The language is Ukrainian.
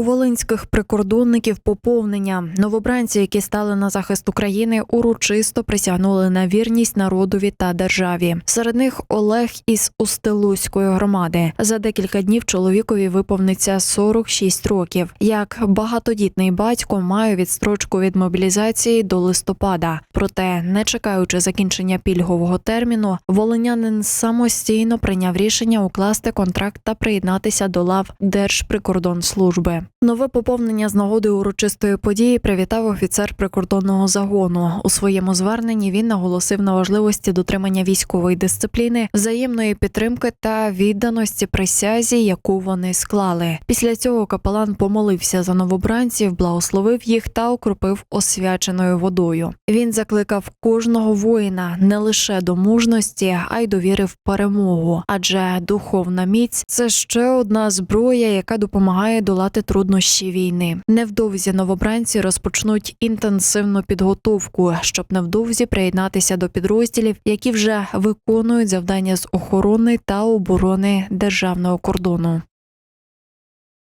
У волинських прикордонників поповнення новобранці, які стали на захист України, урочисто присягнули на вірність народові та державі. Серед них Олег із Устилузької громади. За декілька днів чоловікові виповниться 46 років. Як багатодітний батько має відстрочку від мобілізації до листопада. Проте, не чекаючи закінчення пільгового терміну, волинянин самостійно прийняв рішення укласти контракт та приєднатися до лав Держприкордонслужби. Нове поповнення з нагоди урочистої події привітав офіцер прикордонного загону. У своєму зверненні він наголосив на важливості дотримання військової дисципліни, взаємної підтримки та відданості присязі, яку вони склали. Після цього капелан помолився за новобранців, благословив їх та окропив освяченою водою. Він закликав кожного воїна не лише до мужності, а й до віри в перемогу, адже духовна міць це ще одна зброя, яка допомагає долати труднощі війни. Невдовзі новобранці розпочнуть інтенсивну підготовку, щоб невдовзі приєднатися до підрозділів, які вже виконують завдання з охорони та оборони державного кордону.